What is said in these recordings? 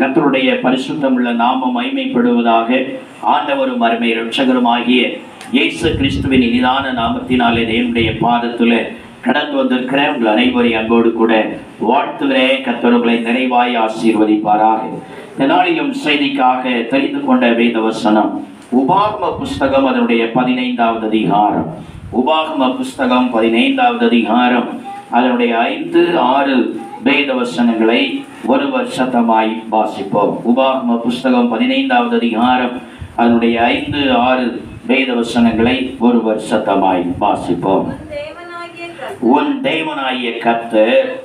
கர்த்தருடைய பரிசுத்தமுள்ள நாமம் மைமைப்படுவதாக ஆண்டவரும் அருமை ரட்சகருமாகிய இயேசு கிறிஸ்துவின் இனிதான நாமத்தினாலே என்னுடைய பாதத்தில் கடந்து வந்திருக்கிற உங்கள் அனைவரையும் அன்போடு கூட வாழ்த்துகிறேன் கர்த்தர்களை நிறைவாய் ஆசீர்வதிப்பாராக. தெனாலியும் நாளிலும் செய்திக்காக தெரிந்து கொண்ட வேத வசனம் உபாகம புஸ்தகம் அதனுடைய பதினைந்தாவது அதிகாரம். உபாகம புஸ்தகம் பதினைந்தாவது அதிகாரம் அதனுடைய ஐந்து ஆறு வேத வசனங்களை ஒரு வருஷத்தமாய் வாசிப்போம். உபாகம புஸ்தகம் பதினைந்தாவது அதிகாரம் அதனுடைய ஐந்து ஆறு வேத வசனங்களை ஒரு வருஷத்தமாய் வாசிப்போம். உன் தேவனாகிய கர்த்தர்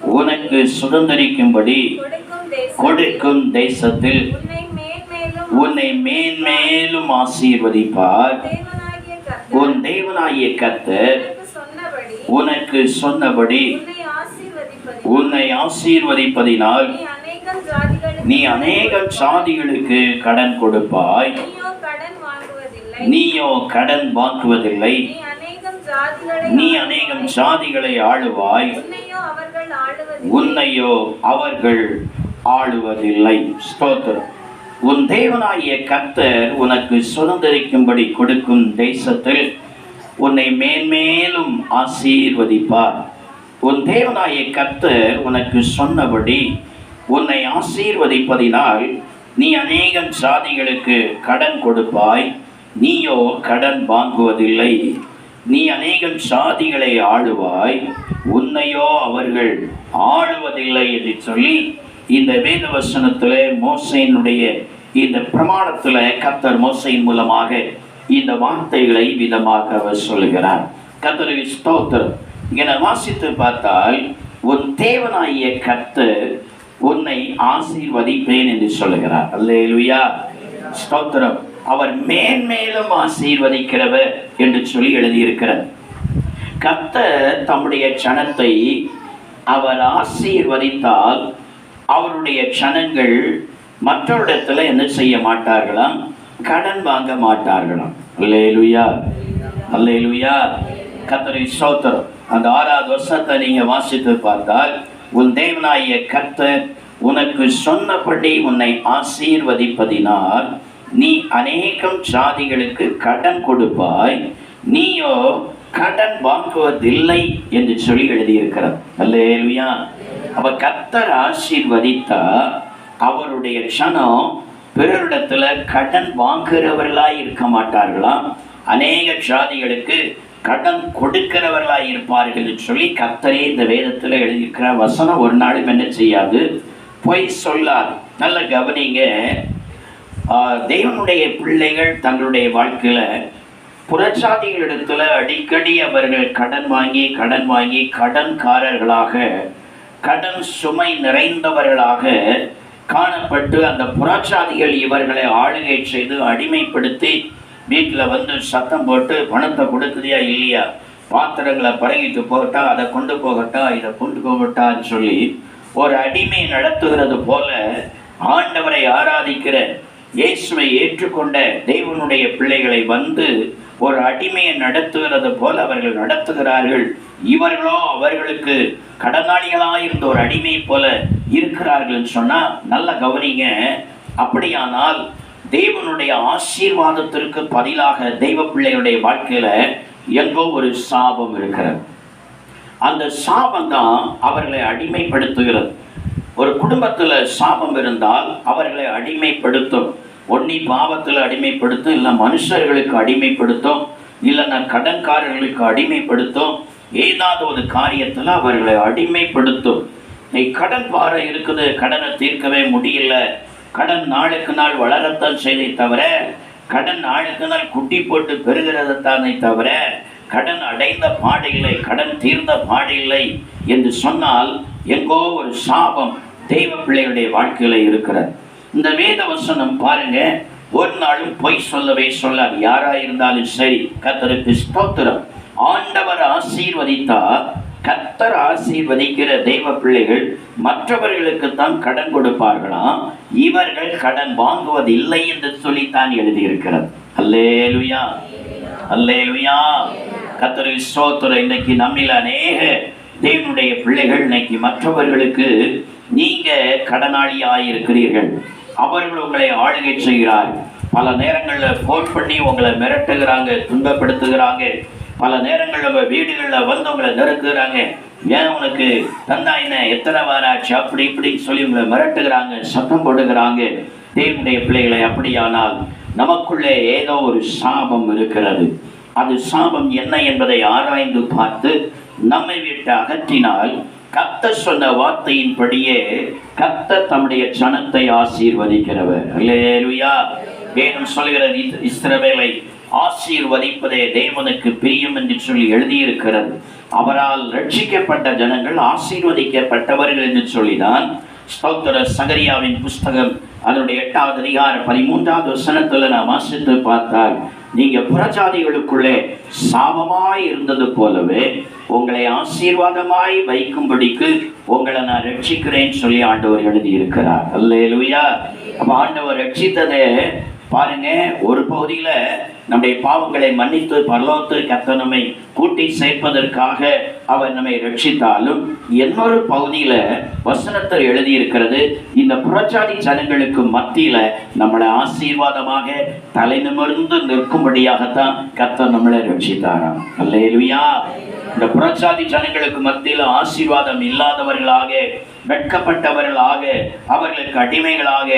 உனக்கு சுதந்திரிக்கும்படி சுதந்தரிக்கும்படி கொடுக்கும் தேசத்தில் உன்னை மேன்மேலும் ஆசீர்வதிப்பார். உன் கர்த்தர் தேவனாகிய உனக்கு சொன்னபடி உன்னை ஆசீர்வதிப்பது உன்னை ஆசீர்வதிப்பதினால் நீ அநேகம் சாதிகளுக்கு கடன் கொடுப்பாய். நீயோ கடன் வாங்குவதில்லை. நீ அநேகம் சாதிகளை ஆளுவாய். உன்னையோ அவர்கள் ஆளுவதில்லை. உன்னையோ அவர்கள் ஆளுவதில்லை. ஸ்தோத்திரம். உன் தேவனாகிய கர்த்தர் உனக்கு சுதந்திரிக்கும்படி கொடுக்கும் தேசத்தில் உன்னை மேன்மேலும் ஆசீர்வதிப்பார். உன் தேவனாய கர்த்தர் உனக்கு சொன்னபடி உன்னை ஆசீர்வதிப்பதினால் நீ அநேகம் சாதிகளுக்கு கடன் கொடுப்பாய் நீயோ கடன் வாங்குவதில்லை. நீ அநேகம் சாதிகளை ஆளுவாய் உன்னையோ அவர்கள் ஆளுவதில்லை என்று சொல்லி இந்த வேத வசனத்தில் மோசையினுடைய இந்த பிரமாணத்தில் கத்தர் மோசையின் மூலமாக இந்த வார்த்தைகளை விதமாக அவர் சொல்லுகிறார். கர்த்தருக்கு ஸ்தோத்திரம். என வாசித்து பார்த்தால் உன் தேவனாகிய கர்த்தர் உன்னை ஆசீர்வதிப்பேன் என்று சொல்லுகிறார். அல்லேலுயா. ஸ்தோத்திரம். அவர் மேன்மேலும் ஆசீர்வதிக்கிறவர் என்று சொல்லி எழுதியிருக்கிறார் கர்த்தர் தம்முடைய சனத்தை அவர் ஆசீர்வதித்தால் அவருடைய சனங்கள் மற்றவரிடத்தில் என்ன செய்ய மாட்டார்களாம்? கடன் வாங்க மாட்டார்களாம். அல்லேலுயா. அல்லேலுயா. கத்தரை ஸ்தோத்திரம். அந்த ஆறாவது வருஷத்தை நீங்க வாசித்து பார்த்தால் உன் தேவனாகிய கர்த்தர் உனக்கு சொன்னபடி உன்னை ஆசீர்வதிப்பதினால் நீ அநேகம் சாதிகளுக்கு கடன் கொடுப்பாய் நீயோ கடன் வாங்குவதில்லை என்று சொல்லி எழுதியிருக்கிறார். அல்லேலுயா. அவ கர்த்தர் ஆசீர்வதித்தா அவருடைய க்ஷணம் பிறரிடத்துல கடன் வாங்குகிறவர்களாய் இருக்க மாட்டார்களாம். அநேக சாதிகளுக்கு கடன் கொடுக்கிறவர்களாய் இருப்பார்கள் என்று சொல்லி கத்தரே இந்த வேதத்தில் எழுதியிருக்கிற வசனம் ஒரு நாளும் என்ன செய்யாது? பொய் சொல்லாது. நல்ல கவனிங்க. தெய்வனுடைய பிள்ளைகள் தங்களுடைய வாழ்க்கையில் புரட்சாதிகளிடத்தில் அடிக்கடி அவர்கள் கடன் வாங்கி கடன் வாங்கி கடன்காரர்களாக கடன் சுமை நிறைந்தவர்களாக காணப்பட்டு அந்த புரட்சாதிகள் இவர்களை ஆளுகை செய்து அடிமைப்படுத்தி வீட்டில் வந்து சத்தம் போட்டு பணத்தை கொடுக்குறியா இல்லையா? பாத்திரங்களை பரங்கிட்டு போகட்டா அதை கொண்டு போகட்டா இதை கொண்டு போகட்டான்னு சொல்லி ஒரு அடிமை நடத்துகிறது போல ஆண்டவரை ஆராதிக்கிற இயேசுவை ஏற்றுக்கொண்ட தெய்வனுடைய பிள்ளைகளை வந்து ஒரு அடிமையை நடத்துகிறது போல அவர்கள் நடத்துகிறார்கள். இவர்களோ அவர்களுக்கு கடனாளிகளாக இருந்த ஒரு அடிமை போல இருக்கிறார்கள் சொன்னால் நல்ல கவனிங்க. அப்படியானால் தேவனுடைய ஆசீர்வாதத்திற்கு பதிலாக தெய்வ பிள்ளைகளுடைய வாழ்க்கையில் எங்கோ ஒரு சாபம் இருக்கிறது. அந்த சாபம் தான் அவர்களை அடிமைப்படுத்துகிறது. ஒரு குடும்பத்தில் சாபம் இருந்தால் அவர்களை அடிமைப்படுத்தும். ஒன்னி பாவத்தில் அடிமைப்படுத்தும் இல்லை மனுஷர்களுக்கு அடிமைப்படுத்தும் இல்லைன்னா கடன்காரர்களுக்கு அடிமைப்படுத்தும் ஏதாவது ஒரு காரியத்தில் அவர்களை அடிமைப்படுத்தும். நீ கடன் பாறை இருக்குது கடனை தீர்க்கவே முடியல. கடன் நாளுக்கு நாள் வளரத்தான் செய்தை தவிர கடன் நாளுக்கு நாள் குட்டி போட்டு பெறுகிறதைத்தானே தவிர கடன் அடைந்த பாடில்லை கடன் தீர்ந்த பாடில்லை என்று சொன்னால் எங்கோ ஒரு சாபம் தெய்வ பிள்ளையுடைய வாழ்க்கையில இருக்கிறது. இந்த வேத வசனம் பாருங்க ஒரு நாளும் பொய் சொல்லவே சொல்லாது. யாரா இருந்தாலும் சரி கத்தருக்கு ஸ்தோத்திரம். ஆண்டவர் ஆசீர்வதித்தா கத்தர் ஆசீர்வதிக்கிற தெய்வ பிள்ளைகள் மற்றவர்களுக்கு தான் கடன் கொடுப்பார்களாம் இவர்கள் கடன் வாங்குவதில்லை என்று சொல்லித்தான் எழுதியிருக்கிறது. அல்லேலுயா. அல்லேலுயா. கத்தர் ஸ்தோத்திரம் இன்னைக்கு நம்மில் அநேக தேவனுடைய பிள்ளைகள் இன்னைக்கு மற்றவர்களுக்கு நீங்க நீங்க இருக்கிறீர்கள் அவர்கள் உங்களை ஆளுகை செய்கிறார். பல நேரங்களில் ஃபோன் பண்ணி உங்களை மிரட்டுகிறாங்க துன்பப்படுத்துகிறாங்க. பல நேரங்களில் உங்கள் வீடுகளில் வந்து உங்களை நெருக்குகிறாங்க ஏன் உனக்கு தந்தா என்ன எத்தனை வாராச்சு அப்படி இப்படின்னு சொல்லி உங்களை மிரட்டுகிறாங்க சத்தம் போடுகிறாங்க தேவனுடைய பிள்ளைகளை அப்படியானால் நமக்குள்ளே ஏதோ ஒரு சாபம் இருக்கிறது. அது சாபம் என்ன என்பதை ஆராய்ந்து பார்த்து நம்மை விட்டு அகற்றினால் கத்த சொன்ன வார்த்தையின்படியே கத்த தம்முடைய ஜனத்தை ஆசீர்வதிக்கிறவர். அல்லேலூயா வேதம் சொல்கிறது இஸ்- இஸ்ரவேலை ஆசீர்வதிப்பதே தேவனுக்கு பிரியம் என்று சொல்லி எழுதியிருக்கிறது. அவரால் ரட்சிக்கப்பட்ட ஜனங்கள் ஆசீர்வதிக்கப்பட்டவர்கள் என்று சொல்லிதான் ஸ்தோத்திர சகரியாவின் புஸ்தகம் அதனுடைய எட்டாவது அதிகார பதிமூன்றாவது வசனத்துல நான் வாசித்து பார்த்தால் நீங்க புறஜாதிகளுக்குள்ளே சாபமாய் இருந்தது போலவே உங்களை ஆசீர்வாதமாய் வைக்கும்படிக்கு உங்களை நான் ரட்சிக்கிறேன்னு சொல்லி ஆண்டவர் எழுதியிருக்கிறார். அல்லேலூயா. அப்ப ஆண்டவர் ரட்சித்ததே பாருங்க ஒரு பகுதியில நம்முடைய பாவங்களை மன்னித்து பரலோத்து கத்த நம்மை கூட்டி சேர்ப்பதற்காக அவர் நம்மை ரட்சித்தாலும் இன்னொரு பகுதியில் வசனத்தில் எழுதியிருக்கிறது. இந்த புறச்சாதி ஜனங்களுக்கு மத்தியில் நம்மளை ஆசீர்வாதமாக தலை நிமிர்ந்து நிற்கும்படியாகத்தான் கத்த நம்மளை ரட்சித்தாராம். அல்லேலுயா. இந்த புறச்சாதி ஜனங்களுக்கு மத்தியில் ஆசீர்வாதம் இல்லாதவர்களாக வெட்கப்பட்டவர்களாக அவர்களுக்கு அடிமைகளாக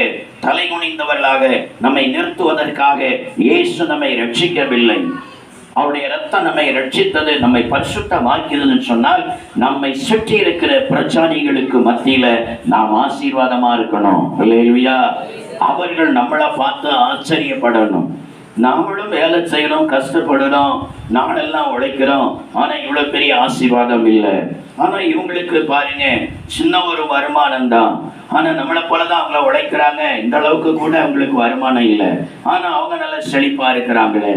தலைகுனிந்தவர்களாக நம்மை நிறுத்துவதற்காக இயேசு நம்மை ரட்சிக்கவில்லை. அவருடைய ரத்தம் நம்மை ரட்சித்தது நம்மை பரிசுத்தமாக்கிறதுன்னு சொன்னால் நம்மை சுற்றி இருக்கிற பிரச்சாரிகளுக்கு மத்தியில நாம் ஆசீர்வாதமா இருக்கணும். இல்லையா அவர்கள் நம்மளை பார்த்து ஆச்சரியப்படணும். நாமளும் வேலை செய்யணும் கஷ்டப்படணும். நாடெல்லாம் உழைக்கிறோம். ஆனா இவ்வளவு பெரிய ஆசீர்வாதம் இல்லை. ஆனா இவங்களுக்கு பாருங்க சின்ன ஒரு வருமானம் தான். ஆனா நம்மளை போலதான் அவங்கள உழைக்கிறாங்க. இந்த அளவுக்கு கூட அவங்களுக்கு வருமானம் இல்லை. ஆனா அவங்க நல்ல செழிப்பா இருக்கிறாங்களே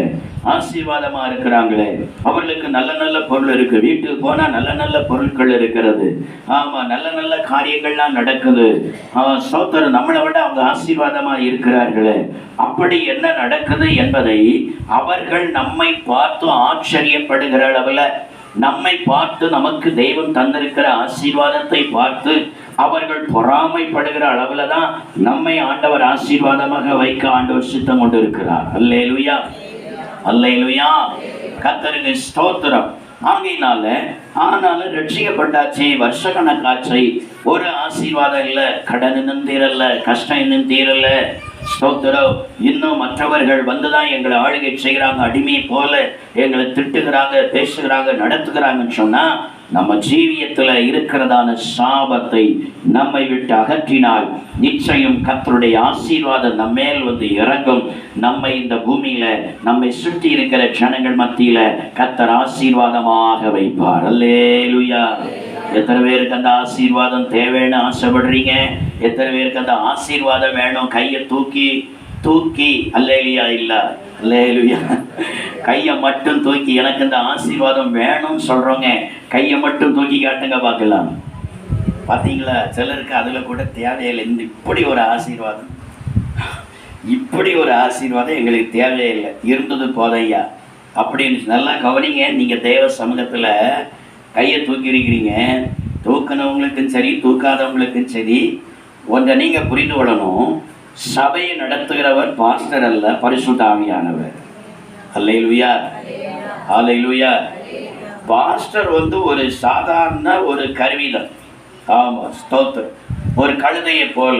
ஆசீர்வாதமா இருக்கிறாங்களே. அவர்களுக்கு நல்ல நல்ல பொருள் இருக்கு. வீட்டுக்கு போனா நல்ல நல்ல பொருட்கள் இருக்கிறது. ஆமா நல்ல நல்ல காரியங்கள்லாம் நடக்குது. சோத்தர் நம்மளை விட அவங்க ஆசீர்வாதமா இருக்கிறார்களே. அப்படி என்ன நடக்குது என்பதை அவர்கள் நம்மை பார்த்தும் ஆச்சரியப்படுகிற அளவில் நம்மை பார்த்து நமக்கு தெய்வம் தந்திருக்கிற ஆசீர்வாதத்தை பார்த்து அவர்கள் பொறாமைப்படுகிற அளவில் தான் நம்மை ஆண்டவர் ஆசீர்வாதமாக வைக்க ஆண்டவர் சித்தம் கொண்டு இருக்கிறார் அல்லேலுயா. அல்லேலுயா. கத்தருக்கு ஸ்தோத்திரம். ஆகையினால ஆனாலும் ரட்சிக்கப்பட்டாச்சு வருஷ கணக்காச்சு ஒரு ஆசீர்வாதம் இல்லை கடன் இன்னும் தீரல கஷ்டம் இன்னும் தீரல ஸ்தோத்திரம் இன்னும் மற்றவர்கள் வந்துதான் எங்களை ஆளுகை செய்கிறாங்க அடிமை போல எங்களை திட்டுகிறாங்க பேசுகிறாங்க நடத்துகிறாங்கன்னு சொன்னா நம்ம ஜீவியத்துல இருக்கிறதான சாபத்தை நம்மை விட்டு அகற்றினால் நிச்சயம் கத்தருடைய ஆசீர்வாதம் நம்ம மேல் வந்து இறங்கும். நம்மை இந்த பூமியில நம்மை சுற்றி இருக்கிற ஜனங்கள் மத்தியில கத்தர் ஆசீர்வாதமாக வைப்பார். அல்லேலுயா. எத்தனை பேருக்கு அந்த ஆசீர்வாதம் தேவைன்னு ஆசைப்படுறீங்க? எத்தனை பேருக்கு அந்த ஆசீர்வாதம் வேணும்? கையை தூக்கி தூக்கி அல்லேலியா இல்லை. அல்லேலுயா. கையை மட்டும் தூக்கி எனக்கு இந்த ஆசீர்வாதம் வேணும்னு சொல்கிறோங்க கையை மட்டும் தூக்கி காட்டுங்க பார்க்கலாம். பார்த்தீங்களா சிலருக்கு அதில் கூட தேவையில்லை. இந்த இப்படி ஒரு ஆசீர்வாதம். இப்படி ஒரு ஆசீர்வாதம் எங்களுக்கு தேவையில்லை. இருந்தது போதையா? அப்படின்னு நல்லா கவனிங்க. நீங்கள் தேவ சமூகத்தில் கையை தூக்கி இருக்கிறீங்க தூக்கினவங்களுக்கும் சரி தூக்காதவங்களுக்கும் சரி ஒன்றை நீங்கள் புரிந்து கொள்ளணும். சபையை நடத்துகிறவர் பாஸ்டர் அல்ல பரிசுத்த ஆவியானவர். அல்லையிலுயா அல்லையிலுயா பாஸ்டர் வந்து ஒரு சாதாரண ஒரு கருவிதான் ஆமாம் ஸ்தோத்திரம். ஒரு கழுதையை போல.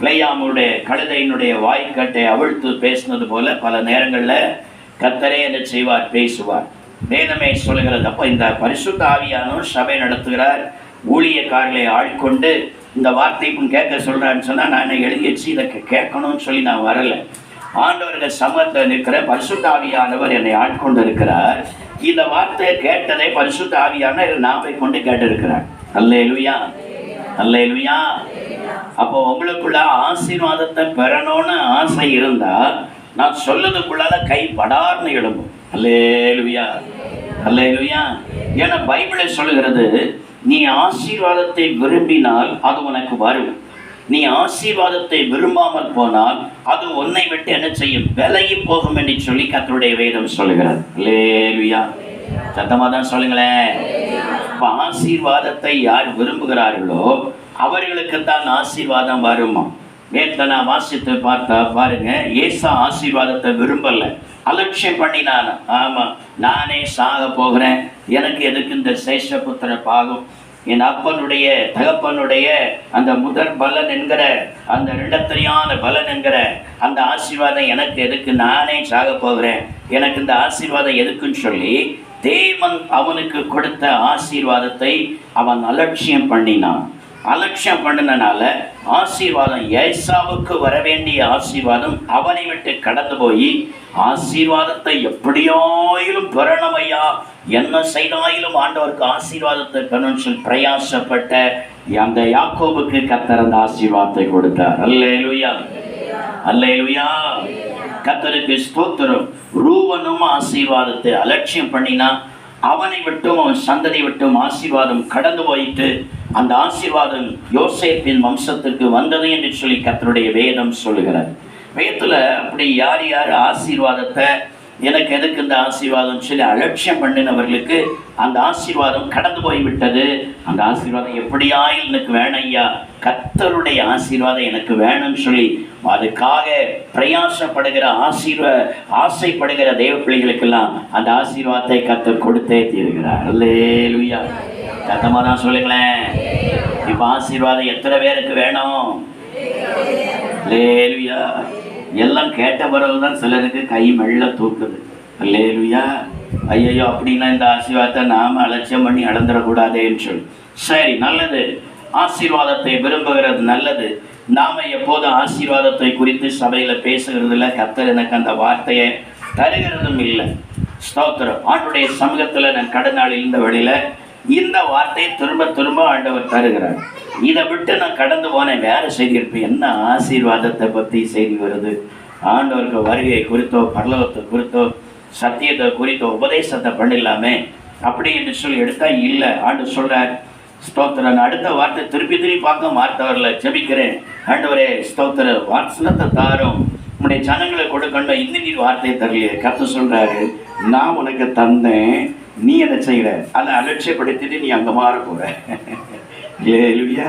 பிளையாமுடைய கழுதையினுடைய வாய்க்கட்டை அவிழ்த்து பேசினது போல பல நேரங்களில் கத்தரே என்ன செய்வார் பேசுவார். வேதமே சொல்லுகிறது. அப்போ இந்த பரிசுத்த ஆவியானவர் சபை நடத்துகிறார். ஊழியக்காரர்களை ஆட்கொண்டு இந்த வார்த்தை இப்போ கேட்க சொல்கிறான்னு சொன்னால் நான் எழுதி வச்சு இதை கேட்கணும்னு சொல்லி நான் வரலை. ஆண்டவர்கள் சமத்தில் நிற்கிற பரிசுத்த ஆவியானவர் என்னை ஆட்கொண்டு இருக்கிறார். இந்த வார்த்தையை கேட்டதை பரிசுத்த நான் போய் கொண்டு கேட்டிருக்கிறார் அல்லேலுயா. அல்லேலுயா. அப்போ உங்களுக்குள்ள ஆசீர்வாதத்தை பெறணும்னு ஆசை இருந்தால் நான் சொல்லதுக்குள்ளால கை படார்னு எழும்பும். அல்லேலுயா அல்லேலுயா ஏன்னா பைபிளை சொல்லுகிறது நீ ஆசீர்வாதத்தை விரும்பினால் அது உனக்கு வரும். நீ ஆசீர்வாதத்தை விரும்பாமல் போனால் அது உன்னை விட்டு என்ன செய்யும்? விலகி போகும் என்று சொல்லி கத்தருடைய வேதம் சொல்லுகிறது. லேலுயா சத்தமாக தான் சொல்லுங்களேன். இப்போ ஆசீர்வாதத்தை யார் விரும்புகிறார்களோ அவர்களுக்கு தான் ஆசீர்வாதம் வருமா? நேற்று நான் வாசித்து பார்த்தா பாருங்க ஏசா ஆசீர்வாதத்தை விரும்பலை. அலட்சியம் பண்ணினாலும் ஆமாம் நானே சாக போகிறேன். எனக்கு எதுக்கு இந்த சேஷபுத்திர பாகம் என் அப்பனுடைய தகப்பனுடைய அந்த முதற் பலன் என்கிற அந்த ரெண்டத்தரியான பலன் என்கிற அந்த ஆசீர்வாதம் எனக்கு எதுக்கு? நானே சாக போகிறேன். எனக்கு இந்த ஆசீர்வாதம் எதுக்குன்னு சொல்லி தேவன் அவனுக்கு கொடுத்த ஆசீர்வாதத்தை அவன் அலட்சியம் பண்ணினான். அலட்சியம் பண்ணினால ஆசீர்வாதம் ஏசாவுக்கு வர வேண்டிய ஆசீர்வாதம் அவனை விட்டு கடந்து போய் ஆசீர்வாதத்தை எப்படியாயிலும் பெறணுமையா என்ன செய்தாயிலும் ஆண்டவருக்கு ஆசீர்வாதத்தை பெறணும்னு சொல்லி பிரயாசப்பட்ட அந்த யாக்கோபுக்கு கத்தர் அந்த ஆசீர்வாதத்தை கொடுத்தார். அல்லேலுயா. அல்லேலுயா. கத்தருக்கு ஸ்தோத்திரம். ரூபனும் ஆசீர்வாதத்தை அலட்சியம் பண்ணினா அவனை விட்டும் அவன் சந்ததி விட்டும் ஆசீர்வாதம் கடந்து போயிட்டு அந்த ஆசீர்வாதம் யோசேப்பின் வம்சத்துக்கு வந்தது என்று சொல்லி கத்தருடைய வேதம் சொல்லுகிறார் வேதத்தில் அப்படி யார் யார் ஆசீர்வாதத்தை எனக்கு எதுக்கு இந்த ஆசீர்வாதம்? சொல்லி அலட்சியம் பண்ணினவர்களுக்கு அந்த ஆசீர்வாதம் கடந்து போய் விட்டது அந்த ஆசீர்வாதம் எப்படியாயில் எனக்கு வேணும் ஐயா கத்தருடைய ஆசீர்வாதம் எனக்கு வேணும்னு சொல்லி அதுக்காக பிரயாசப்படுகிற ஆசீர்வ ஆசைப்படுகிற தெய்வ பிள்ளைகளுக்கெல்லாம் அந்த ஆசீர்வாதத்தை கத்தர் கொடுத்தே தீர்கிறார். அல்லே லுய்யா சத்தமாக தான் சொல்லுங்களேன். இப்போ ஆசீர்வாதம் எத்தனை பேருக்கு வேணும்? லேலுயா எல்லாம் கேட்ட பிறகுதான் சிலருக்கு கை மெல்ல தூக்குது. இல்லையா ஐயையோ அப்படின்னா இந்த ஆசீர்வாதத்தை நாம் அலட்சியம் பண்ணி அளந்துடக்கூடாதேன்னு சொல்லி. சரி நல்லது. ஆசீர்வாதத்தை விரும்புகிறது நல்லது. நாம் எப்போதும் ஆசீர்வாதத்தை குறித்து சபையில் பேசுகிறது இல்லை கத்தர் எனக்கு அந்த வார்த்தையை தருகிறதும் இல்லை. ஸ்தோத்திரம். ஆண்டுடைய சமூகத்தில் நான் கடநாள் இருந்த வழியில் இந்த வார்த்தையை திரும்ப திரும்ப ஆண்டவர் தருகிறார். இதை விட்டு நான் கடந்து போனேன். வேற செய்தி இருப்பேன் என்ன ஆசீர்வாதத்தை பற்றி செய்தி வருது? ஆண்டவருக்கு வருகை குறித்தோ பரலவத்தை குறித்தோ சத்தியத்தை குறித்தோ உபதேசத்தை பண்ணிடலாமே. அப்படி என்று சொல்லி எடுத்தா இல்லை. ஆண்டு சொல்கிறார் ஸ்தோத்திரம். நான் அடுத்த வார்த்தை திருப்பி திருப்பி பார்க்க மாற்றவர்ல ஜபிக்கிறேன். ஆண்டவரே ஸ்தோத்திர வாசனத்தை தாரும். உன்னுடைய ஜனங்களை கொடுக்கணும் இந்த நீர் வார்த்தையை தரலையே. கற்று சொல்கிறாரு நான் உனக்கு தந்தேன் நீ என்ன செய்கிற அதை அலட்சியப்படுத்திட்டு நீ அங்கே மாற ஏலுயா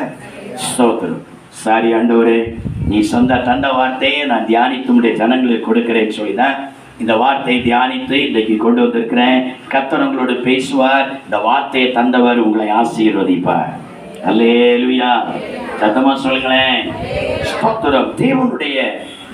ஸ்தோத்திரம். சாரி ஆண்டவரே நீ சொந்த தந்த வார்த்தையை நான் தியானித்து உடைய ஜனங்களுக்கு கொடுக்கிறேன்னு சொல்லி தான் இந்த வார்த்தையை தியானித்து இன்றைக்கு கொண்டு வந்திருக்கிறேன். கர்த்தர் பேசுவார். இந்த வார்த்தையை தந்தவர் உங்களை ஆசீர்வதிப்பார். அல்லேலுயா. சத்தமாக சொல்லுங்களேன். ஸ்தோத்திரம். தேவனுடைய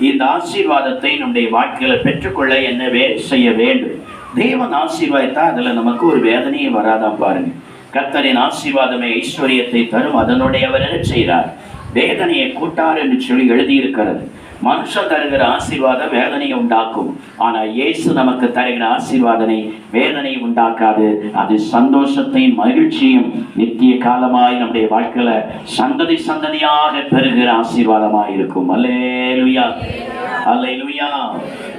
இந்த ஆசீர்வாதத்தை நம்முடைய வாழ்க்கையில் பெற்றுக்கொள்ள என்ன வே செய்ய வேண்டும். தேவன் ஆசீர்வாதத்தா அதில் நமக்கு ஒரு வேதனையே வராதான் பாருங்கள் கர்த்தரின் ஆசீர்வாதமே ஐஸ்வர்யத்தை தரும் அதனுடையவர் என செய்கிறார்? வேதனையை கூட்டார் என்று சொல்லி எழுதியிருக்கிறது. மனுஷன் தருகிற ஆசீர்வாதம் வேதனையை உண்டாக்கும். ஆனால் இயேசு நமக்கு தருகிற ஆசீர்வாதனை வேதனை உண்டாக்காது. அது சந்தோஷத்தையும் மகிழ்ச்சியும் நித்திய காலமாய் நம்முடைய வாழ்க்கையில சந்ததி சந்ததியாக பெறுகிற ஆசீர்வாதமாக இருக்கும். அல்லேலுயா. அல்லேலுயா.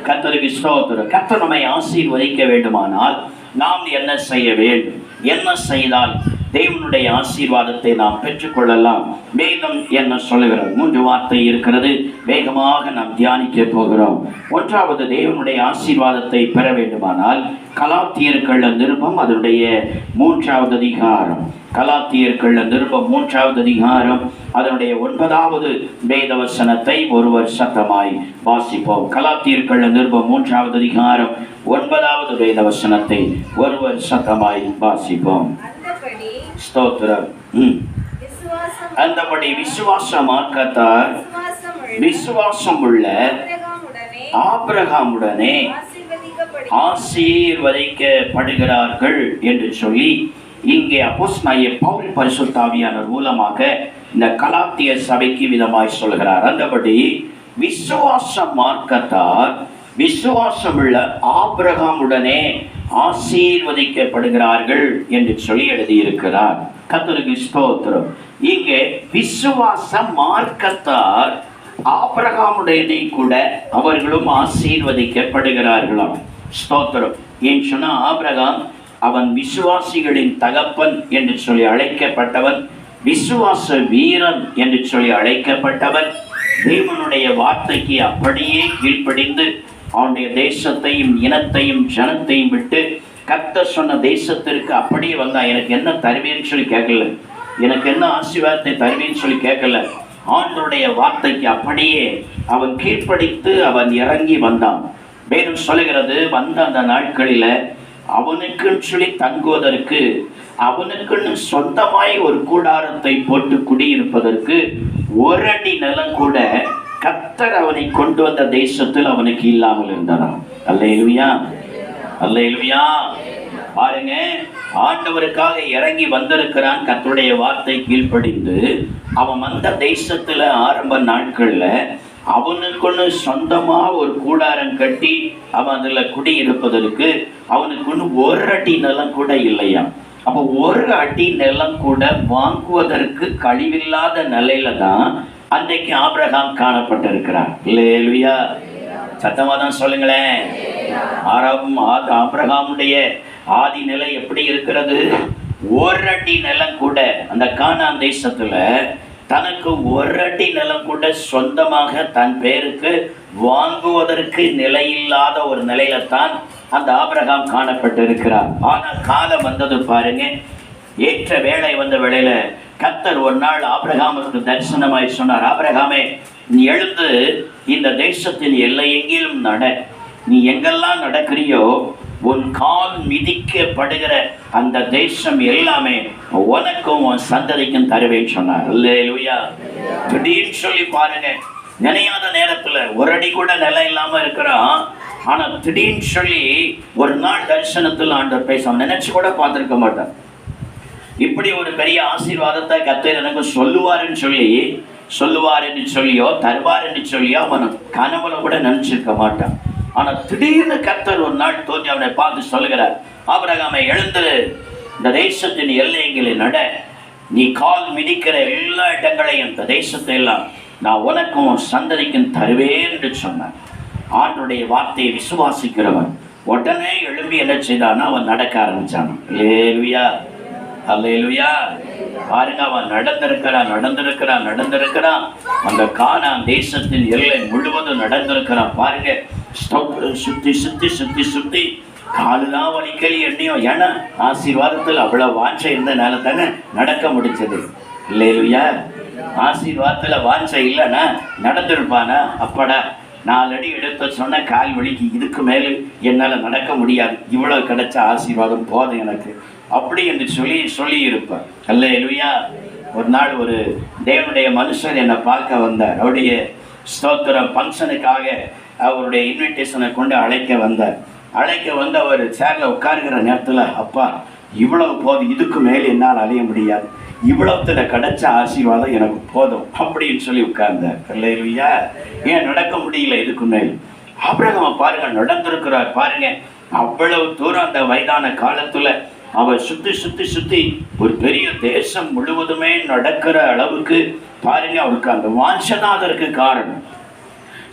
கத்தருக்கு ஸ்தோத்திரம். கத்தர் நம்மை ஆசீர்வதிக்க வேண்டுமானால் நாம் என்ன செய்ய வேண்டும்? என்ன செய்தால் தேவனுடைய ஆசீர்வாதத்தை நாம் பெற்றுக்கொள்ளலாம். வேதம் என்ன சொல்லுகிறது? மூன்று வார்த்தை இருக்கிறது. வேகமாக நாம் தியானிக்க போகிறோம். ஒன்றாவது தேவனுடைய ஆசீர்வாதத்தை பெற வேண்டுமானால் கலாத்தியர்கள் நிருபம் அதனுடைய மூன்றாவது அதிகாரம். கலாத்தியர்கள் நிருபம் மூன்றாவது அதிகாரம். அதனுடைய ஒன்பதாவது வேத வசனத்தை ஒருவர் சத்தமாய் வாசிப்போம். கலாத்தியர்கள் நிருபம் மூன்றாவது அதிகாரம். ஒன்பதாவது வேத வசனத்தை ஒருவர் சத்தமாய் வாசிப்போம். ஸ்தோத்திரம். அந்தபடி விசுவாசமாக்கத்தால் விசுவாசம் உள்ள ஆபிரகாமுடனே ஆசீர்வதிக்கப்படுகிறார்கள் என்று சொல்லி இங்கே அப்போஸ் நாய பவுல் பரிசுத்தாவியானவர் மூலமாக இந்த கலாத்திய சபைக்கு விதமாய் சொல்கிறார். அந்தபடி விசுவாச மார்க்கத்தால் விசுவாசமுள்ள ஆபிரகாமுடனே ஆசீர்வதிக்கப்படுகிறார்கள் என்று சொல்லி எழுதியிருக்கிறார். கத்தருக்கு ஸ்தோத்திரம். இங்கே விசுவாச மார்க்கத்தார் ஆபிரகாமுடையதை கூட அவர்களும் ஆசீர்வதிக்கப்படுகிறார்களாம். ஸ்தோத்திரம். ஏன் சொன்னால் ஆபிரகாம் அவன் விசுவாசிகளின் தகப்பன் என்று சொல்லி அழைக்கப்பட்டவன் விசுவாச வீரன் என்று சொல்லி அழைக்கப்பட்டவன் தேவனுடைய வார்த்தைக்கு அப்படியே கீழ்ப்படிந்து அவனுடைய தேசத்தையும் இனத்தையும் ஜனத்தையும் விட்டு கத்த சொன்ன தேசத்திற்கு அப்படியே வந்தா எனக்கு என்ன தருவேன்னு சொல்லி கேட்கல. எனக்கு என்ன ஆசீர்வாதத்தை தருவேன்னு சொல்லி கேட்கல. ஆண்டவருடைய வார்த்தைக்கு அப்படியே அவன் கீழ்ப்படித்து அவன் இறங்கி வந்தான். மேலும் சொல்லுகிறது வந்த அந்த நாட்களில் அவனுக்குன்னு சொல்லி தங்குவதற்கு அவனுக்குன்னு சொந்தமாய் ஒரு கூடாரத்தை போட்டு குடியிருப்பதற்கு ஒரு அடி நிலம் கூட கத்தர் அவனை கொண்டு வந்த தேசத்தில் அவனுக்கு இல்லாமல் இருந்தாராம் அல்ல எழுவியா பாருங்க ஆண்டவருக்காக இறங்கி வந்திருக்கிறான் கத்தருடைய வார்த்தை கீழ்ப்படிந்து. அவன் வந்த தேசத்துல ஆரம்ப நாட்கள்ல அவனுக்குன்னு சொந்தமா ஒரு கூடாரம் கட்டி அவன் அதுல குடியிருப்பதற்கு அவனுக்குன்னு ஒரு அடி நிலம் கூட இல்லையா? அப்போ ஒரு அடி நிலம் கூட வாங்குவதற்கு கழிவில்லாத நிலையில தான் அன்றைக்கு ஆபிரகாம் காணப்பட்டிருக்கிறார். இல்லையா சத்தமாக தான் சொல்லுங்களேன் ஆறாவும் ஆபிரகாமுடைய ஆதி நிலை எப்படி இருக்கிறது? ஒரு அடி நிலம் கூட அந்த காணாம் தேசத்துல தனக்கு ஒரு அடி நிலம் கூட சொந்தமாக தன் பேருக்கு வாங்குவதற்கு நிலையில்லாத ஒரு நிலையில தான் அந்த ஆபிரகாம் காணப்பட்டிருக்கிறார். ஆனால் காலம் வந்தது பாருங்க. ஏற்ற வேலை வந்த வேளையில கத்தர் ஒரு நாள் ஆபிரகாமுக்கு தரிசனமாய் சொன்னார் ஆபிரகாமே நீ எழுந்து இந்த தேசத்தின் எல்லை எங்கிலும் நட. நீ எங்கெல்லாம் நடக்கிறியோ உன் கால் மிதிக்கப்படுகிற அந்த தேசம் எல்லாமே உனக்கும் உன் சந்ததிக்கும் தருவேன்னு சொன்னார். இல்லையா திடீர்னு சொல்லி பாருங்க நினையாத நேரத்துல ஒரு அடி கூட நிலம் இல்லாம இருக்கிறான். ஆனா திடீர்னு சொல்லி ஒரு நாள் தரிசனத்தில் ஆண்டவர் பேச நினைச்சு கூட பார்த்துருக்க மாட்டான் இப்படி ஒரு பெரிய ஆசீர்வாதத்தை கத்தர் எனக்கு சொல்லுவாருன்னு சொல்லி சொல்லுவார் என்று சொல்லியோ தருவார் என்று சொல்லியோ அவன் கனவுல கூட நினைச்சிருக்க மாட்டான். ஆனா திடீர்னு கத்தர் ஒரு நாள் தோன்றி அவனை பார்த்து சொல்லுகிறார் அவன் எழுந்துரு இந்த தேசத்தின் எல்லைகளை நட. நீ கால் மிதிக்கிற எல்லா இடங்களையும் இந்த தேசத்தை எல்லாம் நான் உனக்கும் சந்ததிக்கும் தருவேன் என்று சொன்னான். ஆண்டுடைய வார்த்தையை விசுவாசிக்கிறவன் உடனே எழும்பி என்ன செய்தான்னா அவன் நடக்க ஆரம்பிச்சான். லேலுயா அல்லேலுயா பாருங்க அவன் நடந்திருக்கிறான் நடந்திருக்கிறான் நடந்திருக்கிறான். அந்த காணான் தேசத்தின் எல்லை முழுவதும் நடந்திருக்கிறான். பாருங்க சுத்தி சுத்தி சுத்தி சுத்தி. காலுலாம் வலிக்கலி எண்ணியும் ஏன்னா ஆசீர்வாதத்தில் அவ்வளோ வாஞ்சை இருந்தனால தானே நடக்க முடிஞ்சது. இல்லையா ஆசீர்வாதத்தில் வாஞ்சை இல்லைன்னா நடந்திருப்பானா? அப்படா நாலு அடி எடுத்து சொன்ன கால் வலிக்கு இதுக்கு மேலே என்னால் நடக்க முடியாது. இவ்வளோ கிடைச்ச ஆசீர்வாதம் போதும் எனக்கு. அப்படி என்று சொல்லி சொல்லி இருப்பார் அல்ல எழுவியா ஒரு நாள் ஒரு தேவனுடைய மனுஷர் என்னை பார்க்க வந்தார். அவருடைய ஸ்தோத்திர ஃபங்க்ஷனுக்காக அவருடைய இன்விடேஷனை கொண்டு அழைக்க வந்தார். அழைக்க வந்து அவர் சேரில் உட்காருகிற நேரத்தில் அப்பா இவ்வளவு போதும் இதுக்கு மேல் என்னால் அழிய முடியாது. இவ்வளவுத்துல கிடைச்ச ஆசீர்வாதம் எனக்கு போதும் அப்படின்னு சொல்லி உட்கார்ந்தார். இல்லையா ஏன் நடக்க முடியல இதுக்கு மேல்? ஆபிரகாம பாருங்க நடந்திருக்கிறார். பாருங்க அவ்வளவு தூரம் அந்த வயதான காலத்துல அவள் சுற்றி சுற்றி சுற்றி ஒரு பெரிய தேசம் முழுவதுமே நடக்கிற அளவுக்கு பாருங்க அவருக்கு அந்த வாஞ்சதான் அதற்கு காரணம்.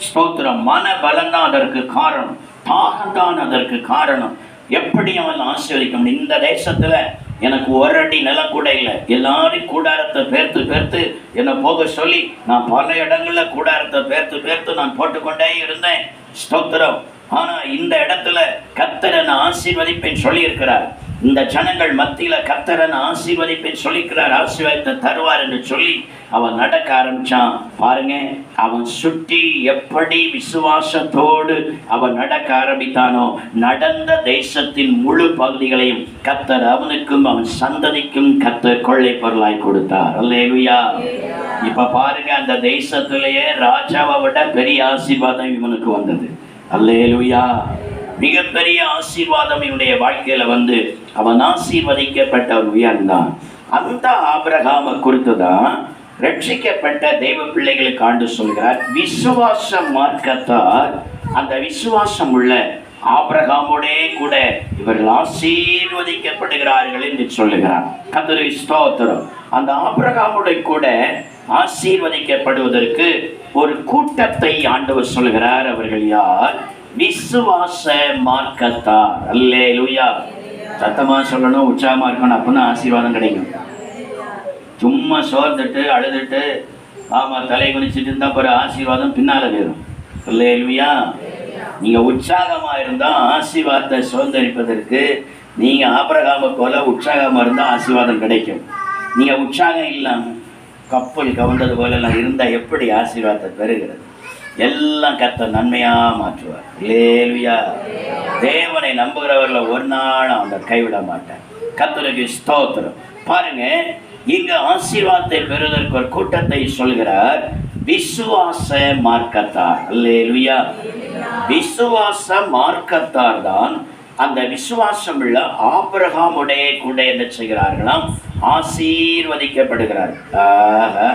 ஸ்தோத்திரம் மன பலன்தான் அதற்கு காரணம் தாகம்தான் அதற்கு காரணம். எப்படி அவன் ஆசீர்வதிக்க இந்த தேசத்தில் எனக்கு ஒரு அடி நிலம் கூட இல்லை. எல்லாரும் கூடாரத்தை பேர்த்து பேர்த்து என்னை போக சொல்லி நான் பல இடங்களில் கூடாரத்தை பேர்த்து பேர்த்து நான் போட்டுக்கொண்டே இருந்தேன். ஸ்தோத்திரம். ஆனால் இந்த இடத்துல கத்தரன் ஆசீர்வதிப்பேன் சொல்லியிருக்கிறார். இந்த ஜனங்கள் மத்தியில் கத்தரன் ஆசீர்வதிப்பை சொல்லிக்கிறார் ஆசீர்வாதத்தை தருவார் என்று சொல்லி அவன் நடக்க ஆரம்பிச்சான். பாருங்க அவன் சுற்றி எப்படி விசுவாசத்தோடு அவன் நடக்க ஆரம்பித்தானோ நடந்த தேசத்தின் முழு பகுதிகளையும் கத்தர் அவனுக்கும் அவன் சந்ததிக்கும் கத்தர் கொள்ளை பொருளாய் கொடுத்தார். அல்லேலுயா. இப்ப பாருங்க அந்த தேசத்திலேயே ராஜாவை விட பெரிய ஆசீர்வாதம் இவனுக்கு வந்தது. அல்லேலுயா. மிகப்பெரிய ஆசீர்வாதம் இவனுடைய வாழ்க்கையில வந்து அவன் ஆசீர்வதிக்கப்பட்டவன் உயர்ந்தான் அந்த ஆபிரகாம குறித்துதான் ரட்சிக்கப்பட்ட தெய்வ பிள்ளைகளுக்கு ஆண்டு சொல்கிறார். விசுவாச மார்க்கத்தால் அந்த விசுவாசம் உள்ள ஆபிரகாமோடே கூட இவர்கள் ஆசீர்வதிக்கப்படுகிறார்கள் என்று சொல்லுகிறார். கந்தரி ஸ்தோத்திரம். அந்த ஆபிரகாமுடைய கூட ஆசீர்வதிக்கப்படுவதற்கு ஒரு கூட்டத்தை ஆண்டவர் சொல்கிறார் அவர்கள் யார்? விசுவாச மார்க்கத்தார். அல்லே லுயா சத்தமாக சொல்லணும் உற்சாகமாக இருக்கணும் அப்படின்னா ஆசீர்வாதம் கிடைக்கும். சும்மா சோர்ந்துட்டு அழுதுட்டு ஆமாம் தலை குனிச்சிட்டு இருந்தால் பிற ஆசீர்வாதம் பின்னால இல்லை இல்லையா நீங்கள் உற்சாகமாக இருந்தால் ஆசீர்வாதத்தை சுதந்திரிப்பதற்கு நீங்கள் ஆபரகாம போல உற்சாகமாக இருந்தால் ஆசீர்வாதம் கிடைக்கும். நீங்கள் உற்சாகம் இல்லாமல் கப்பல் கவுண்டது போலெல்லாம் இருந்தால் எப்படி ஆசீர்வாதத்தை பெறுகிறது? எல்லாம் கத்த நன்மையா மாற்றுவார். லேலுயா தேவனை நம்புகிறவர்களை ஒரு நாள் அந்த கைவிட மாட்டார் கத்தருக்கு ஸ்தோத்திரம். பாருங்க இங்க ஆசீர்வாதத்தை பெறுவதற்கு ஒரு கூட்டத்தை சொல்கிறார். விசுவாச மார்க்கத்தார் அல்லேலுயா விசுவாச மார்க்கத்தார் தான் அந்த விசுவாசம் உள்ள ஆபிரகாமுடைய கூட என்ன செய்கிறார்களாம்? ஆசீர்வதிக்கப்படுகிறார் ஆஹா.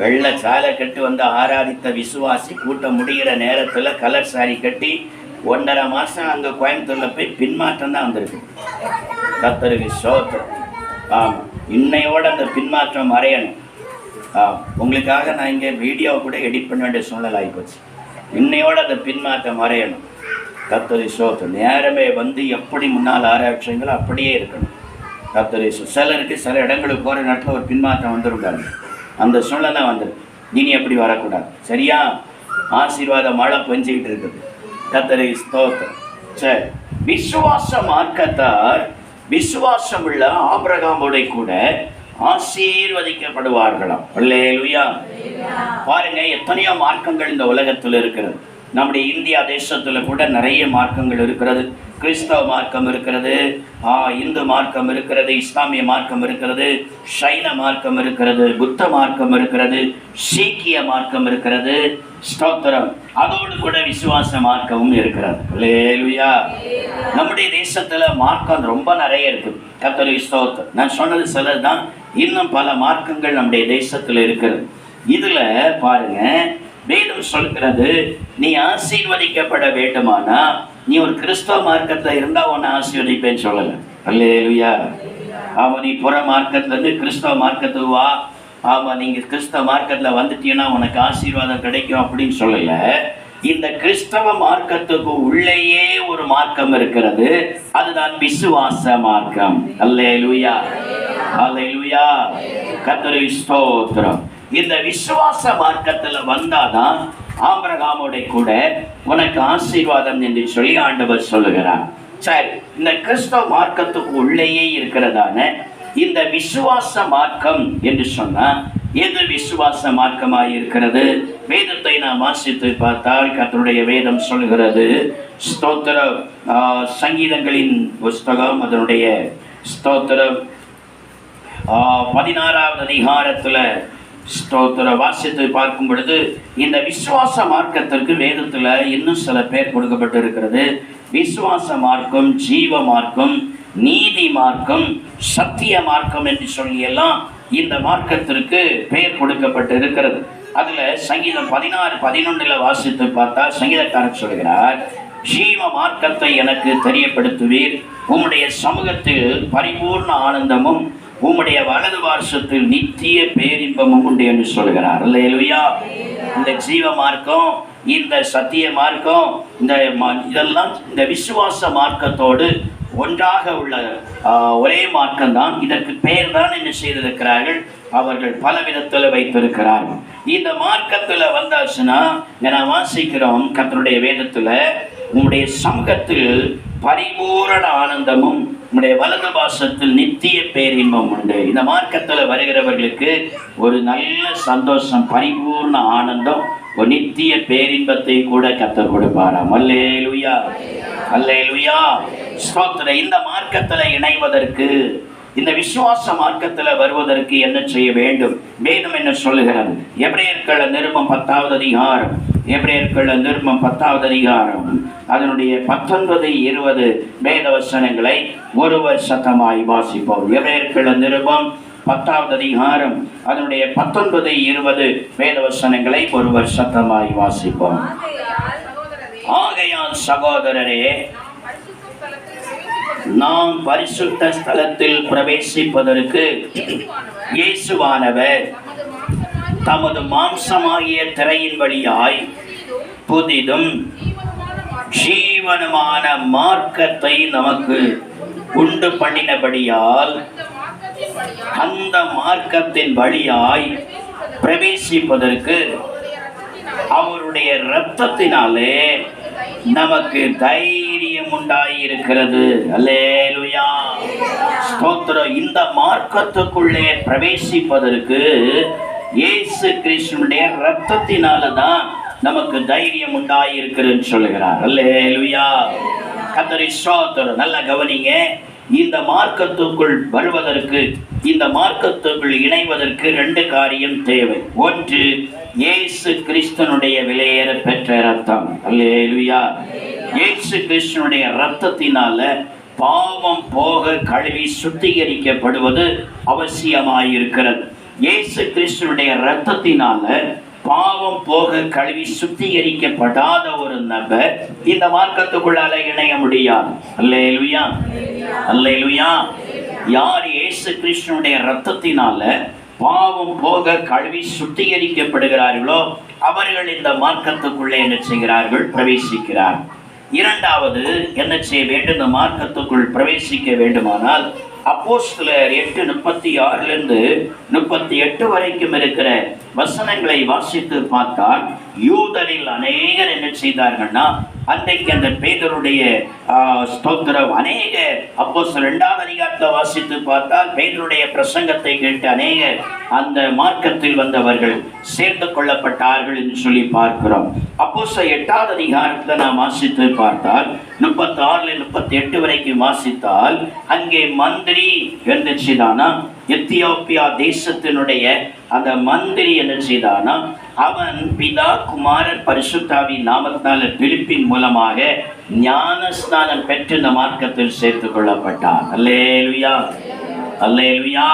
வெள்ளை சாலை கட்டி வந்து ஆராதித்த விசுவாசி கூட்டம் முடிகிற நேரத்தில் கலர் சாரி கட்டி ஒன்றரை மாதம் அங்கே கோயம்புத்தூரில் போய் பின்மாற்றம் தான் வந்திருக்கு. கத்தருக்கு சோத்திரம் ஆ இன்னையோட அந்த பின்மாற்றம் மறையணும். ஆ உங்களுக்காக நான் இங்கே வீடியோவை கூட எடிட் பண்ண வேண்டிய சூழ்நிலை ஆகிப்போச்சு இன்னையோட அந்த பின்மாற்றம் மறையணும். கத்தரி சோத்து நேரமே வந்து எப்படி முன்னால் ஆராய்ச்சிங்களோ அப்படியே இருக்கணும். கத்தரி சிலருக்கு சில இடங்களுக்கு போகிற நேரத்தில் ஒரு பின்மாற்றம் வந்துருக்காங்க அந்த சூழ்நிலை வந்துடும் இனி அப்படி வரக்கூடாது. சரியா? ஆசீர்வாத மழை பெஞ்சிக்கிட்டு இருக்குது. கத்தரை ஸ்தோத்திரம். சரி விசுவாச மார்க்கத்தார் விசுவாசம் உள்ள ஆபிரகாமோட கூட ஆசீர்வதிக்கப்படுவார்களாம். அல்லேலூயா. பாருங்க எத்தனையோ மார்க்கங்கள் இந்த உலகத்தில் இருக்கிறது. நம்முடைய இந்தியா தேசத்தில் கூட நிறைய மார்க்கங்கள் இருக்கிறது. கிறிஸ்தவ மார்க்கம் இருக்கிறது. ஆ, இந்து மார்க்கம் இருக்கிறது இஸ்லாமிய மார்க்கம் இருக்கிறது சைன மார்க்கம் இருக்கிறது புத்த மார்க்கம் இருக்கிறது சீக்கிய மார்க்கம் இருக்கிறது. ஸ்தோத்திரம். அதோடு கூட விசுவாச மார்க்கமும் இருக்கிறது. அல்லேலூயா நம்முடைய தேசத்துல மார்க்கம் ரொம்ப நிறைய இருக்குது கத்தரி ஸ்தோத்திரம். நான் சொன்னது சிலர் தான் இன்னும் பல மார்க்கங்கள் நம்முடைய தேசத்துல இருக்கிறது இதுல பாருங்க வேதம் சொல்கிறது நீ ஆசீர்வதிக்கப்பட வேண்டுமானா நீ ஒரு கிறிஸ்தவ மார்க்கத்தில் இருந்தால் உன்னை ஆசீர்வதிப்பேன்னு சொல்லலை. அல்லேலுயா. ஆமாம் நீ புற மார்க்கத்துலேருந்து கிறிஸ்தவ மார்க்கத்துக்கு வா. ஆமாம் நீங்கள் கிறிஸ்தவ மார்க்கத்தில் வந்துட்டீங்கன்னா உனக்கு ஆசீர்வாதம் கிடைக்கும் அப்படின்னு சொல்லலை. இந்த கிறிஸ்தவ மார்க்கத்துக்கு உள்ளேயே ஒரு மார்க்கம் இருக்கிறது. அதுதான் விசுவாச மார்க்கம். அல்லே லூயா அல்லே லூயா கத்தரி ஸ்தோத்திரம். இந்த விசுவாச மார்க்கத்தில் வந்தாதான் ஆபரகாமோட கூட உனக்கு ஆசீர்வாதம் என்று சொல்லி ஆண்டவர் சொல்லுகிறார். சரி இந்த கிறிஸ்தவ மார்க்கத்துக்கு உள்ளேயே இருக்கிறதான இந்த விசுவாச மார்க்கம் என்று சொன்னா எது விசுவாச மார்க்கமாக இருக்கிறது? வேதத்தை நாம் வாசித்து பார்த்தால் கர்த்தருடைய வேதம் சொல்கிறது ஸ்தோத்திர சங்கீதங்களின் புஸ்தகம் அதனுடைய ஸ்தோத்திரம். பதினாறாவது அதிகாரத்தில் ஸ்தோத்திர வாசியத்தை பார்க்கும் பொழுது இந்த விசுவாச மார்க்கத்திற்கு வேதத்தில் இன்னும் சில பேர் கொடுக்கப்பட்டு இருக்கிறது விசுவாச மார்க்கம் ஜீவ மார்க்கம் நீதி மார்க்கம் சத்திய மார்க்கம் என்று சொல்லி எல்லாம் இந்த மார்க்கத்திற்கு பெயர் கொடுக்கப்பட்டு இருக்கிறது அதுல சங்கீதம் பதினாறு பதினொன்றுல வாசித்து பார்த்தா சங்கீதக்காரர் சொல்கிறார் ஜீவ மார்க்கத்தை எனக்கு தெரியப்படுத்துவீர். உம்முடைய சமூகத்தில் பரிபூர்ண ஆனந்தமும் உம்முடைய வலது வாரசத்தில் நித்திய பேரின்பமும் உண்டு என்று சொல்கிறார் அல்லேலூயா. இந்த ஜீவ மார்க்கம் இந்த சத்திய மார்க்கம் இந்த இதெல்லாம் இந்த விசுவாச மார்க்கத்தோடு ஒன்றாக உள்ள ஒரே மார்க்கம் தான் இதற்கு பெயர் தான் என்ன செய்திருக்கிறார்கள்? அவர்கள் பல விதத்தில் வைத்திருக்கிறார்கள். இந்த மார்க்கத்தில் வந்தாச்சுன்னா நான் வாசிக்கிறோம் கத்தனுடைய வேதத்தில் உம்முடைய சமூகத்தில் பரிபூரண ஆனந்தமும் நம்முடைய வலது பாசத்தில் நித்திய பேரின்பம் உண்டு. இந்த மார்க்கத்தில் வருகிறவர்களுக்கு ஒரு நல்ல சந்தோஷம் பரிபூர்ண ஆனந்தம் ஒரு நித்திய பேரின்பத்தை கூட கத்தர் கொடுப்பாராம். அல்லே லுயா அல்லே லுயா ஸ்ரோத்திர இந்த மார்க்கத்தில் இணைவதற்கு இந்த விசுவாச மார்க்கத்தில் வருவதற்கு என்ன செய்ய வேண்டும்? வேதம் என்ன எப்படி எபிரேயர்கள் நிருபம் பத்தாவது அதிகாரம். எபிரேயர்கள் நிருபம் பத்தாவது அதிகாரம். அதனுடைய பத்தொன்பது இருபது வேத வசனங்களை ஒருவர் சத்தமாய் வாசிப்போம். எபிரேயர்கள் நிருபம் பத்தாவது அதிகாரம். அதனுடைய பத்தொன்பது இருபது வேத வசனங்களை ஒருவர் சத்தமாய் வாசிப்போம். ஆகையால் சகோதரரே நாம் பரிசுத்த ஸ்தலத்தில் பிரவேசிப்பதற்கு இயேசுவானவர் தமது மாம்சமாகிய திரையின் வழியாய் புதிதும் ஜீவனமான மார்க்கத்தை நமக்கு உண்டு பண்ணினபடியால் அந்த மார்க்கத்தின் வழியாய் பிரவேசிப்பதற்கு பிரவேசிப்பதற்கு அவருடைய இரத்தத்தினாலே நமக்கு தைரியம் உண்டாயிருக்கிறது. அல்லேலுயா. ஸ்தோத்திரம். இந்த மார்க்கத்துக்குள்ளே பிரவேசிப்பதற்கு இயேசு கிருஷ்ணனுடைய ரத்தத்தினால தான் நமக்கு தைரியம் உண்டாயிருக்குதுன்னு சொல்லுகிறார். அல்லேலுயா. கத்தரி ஸ்ரோத்தர் நல்லா கவனிங்க. இந்த மார்க்கத்துக்குள் வருவதற்கு இந்த மார்க்கத்துக்குள் இணைவதற்கு ரெண்டு காரியம் தேவை. ஒன்று இயேசு கிறிஸ்தனுடைய விலையேற பெற்ற ரத்தம் அல்லேலுயா. இயேசு கிருஷ்ணனுடைய ரத்தத்தினால பாவம் போக கழுவி சுத்திகரிக்கப்படுவது அவசியமாயிருக்கிறது. இயேசு கிறிஸ்துனுடைய ரத்தத்தினால பாவம் போக கழுவி சுத்திகரிக்கப்படாத ஒரு நபர் இந்த மார்க்கத்துக்குள்ளால இணைய முடியாது. அல்லேலுயா. அல்லேலுயா. யார் இயேசு கிருஷ்ணனுடைய ரத்தத்தினால பாவம் போக கழுவி சுத்திகரிக்கப்படுகிறார்களோ அவர்கள் இந்த மார்க்கத்துக்குள்ளே என்ன செய்கிறார்கள்? பிரவேசிக்கிறார். இரண்டாவது என்ன செய்ய வேண்டும்? இந்த மார்க்கத்துக்குள் பிரவேசிக்க வேண்டுமானால் அப்போஸ்தலர் எட்டு முப்பத்தி ஆறுலேருந்து முப்பத்தி எட்டு வரைக்கும் இருக்கிற வசனங்களை வாசித்து பார்த்தால் யூதரில் அநேகர் என்ன செய்தார்கள்னா அன்றைக்கு அந்த பேதருடைய ஸ்தோத்திரம் அநேக அப்போ ரெண்டாவது அதிகாரத்தை வாசித்து பார்த்தால் பேதருடைய பிரசங்கத்தை கேட்டு அநேக அந்த மார்க்கத்தில் வந்தவர்கள் சேர்த்து கொள்ளப்பட்டார்கள் என்று சொல்லி பார்க்கிறோம். அப்போ எட்டாவது அதிகாரத்தை நாம் வாசித்து பார்த்தால் முப்பத்தி ஆறுல முப்பத்தி எட்டு வரைக்கும் வாசித்தால் அங்கே மந்திரி என்ன செய்தானா எத்தியோப்பியா தேசத்தினுடைய அந்த மந்திரி என்ன செய்தானா அவன் பிதா குமாரன் பரிசுத்தாவின் நாமத்தினால பிலிப்பின் மூலமாக ஞானஸ்நானம் பெற்று இந்த மார்க்கத்தில் சேர்த்துக் கொள்ளப்பட்டான். அல்லேலுயா. அல்லேலுயா.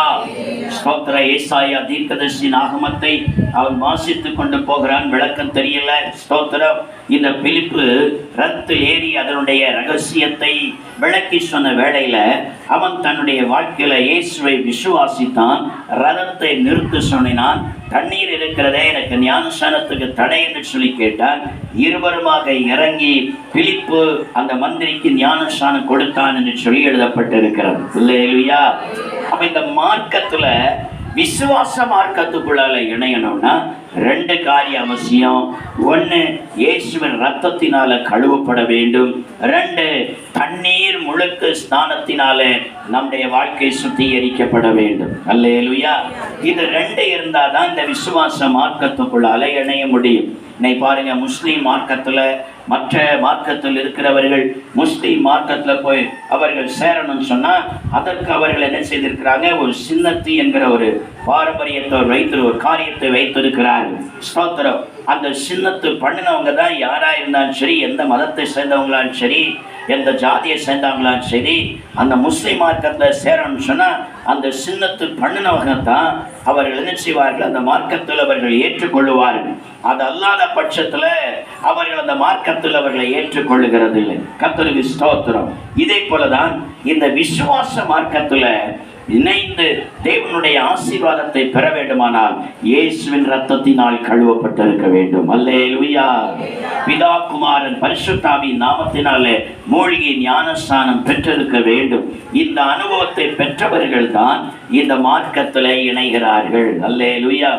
ஸ்தோத்திர ஏசாயா தீர்க்கதர்சி நாகமத்தை அவன் வாசித்து கொண்டு போகிறான். விளக்கம் தெரியல. ஸ்தோத்திரம். இந்த பிலிப்பு ரத்தில் ஏறி அதனுடைய ரகசியத்தை விளக்கி சொன்ன வேளையில் அவன் தன்னுடைய வாழ்க்கையில் இயேசுவை விசுவாசித்தான் ரதத்தை நிறுத்த சொன்னினான் தண்ணீர் இருக்கிறதே எனக்கு ஞானஸ்தானத்துக்கு தடை என்று சொல்லி கேட்டான். இருவருமாக இறங்கி பிலிப்பு அந்த மந்திரிக்கு ஞானஸ்தானம் கொடுத்தான் என்று சொல்லி எழுதப்பட்டிருக்கிறது. இல்லையா அப்போ இந்த மார்க்கத்துல விசுவாச மார்க்கத்துக்குள்ளால இணையணும்னா ரெண்டு காரியம் அவசியம். ஒன்று இயேசுவின் ரத்தத்தினால கழுவப்பட வேண்டும். ரெண்டு தண்ணீர் முழுக்க ஸ்நானத்தினால நம்முடைய வாழ்க்கை சுத்திகரிக்கப்பட வேண்டும். அல்லேலுயா. இது ரெண்டு இருந்தால் தான் இந்த விசுவாச மார்க்கத்துக்குள்ளால இணைய முடியும். இன்னைக்கு பாருங்க முஸ்லீம் மார்க்கத்தில் மற்ற மார்க்கத்தில் இருக்கிறவர்கள் முஸ்லீம் மார்க்கத்தில் போய் அவர்கள் சேரணும்னு சொன்னா அதற்கு அவர்கள் என்ன செய்திருக்கிறாங்க? ஒரு சின்னத்தி என்கிற ஒரு பாரம்பரியத்தை வைத்து ஒரு காரியத்தை வைத்திருக்கிறார்கள் ஸ்தோத்திரம். அந்த சின்னத்து பண்ணினவங்க தான் யாரா இருந்தாலும் சரி எந்த மதத்தை சேர்ந்தவங்களாலும் சரி எந்த ஜாதியை சேர்ந்தவங்களாலும் சரி அந்த முஸ்லீம் மார்க்கத்தில் சேரணும்னு சொன்னால் அந்த சின்னத்து பண்ணினவங்க அவர்கள் என்ன செய்வார்கள்? அந்த மார்க்கத்தில் அவர்கள் ஏற்றுக்கொள்ளுவார்கள் அது அல்லாத பட்சத்தில் அவர்கள் அந்த மார்க்கத்தில் அவர்களை ஏற்றுக்கொள்ளுகிறது இல்லை கத்தருக்கு ஸ்தோத்திரம். இதே போல தான் இந்த விசுவாச மார்க்கத்தில் இணைந்து தேவனுடைய ஆசீர்வாதத்தை பெற வேண்டுமானால் இயேசுவின் ரத்தத்தினால் கழுவப்பட்டிருக்க வேண்டும். அல்லே லுயா பிதா குமாரன் பரிசுத்தாவின் நாமத்தினாலே மூழ்கி ஞானஸ்தானம் பெற்றிருக்க வேண்டும். இந்த அனுபவத்தை பெற்றவர்கள் தான் இந்த மார்க்கத்தில் இணைகிறார்கள். அல்லே லுயா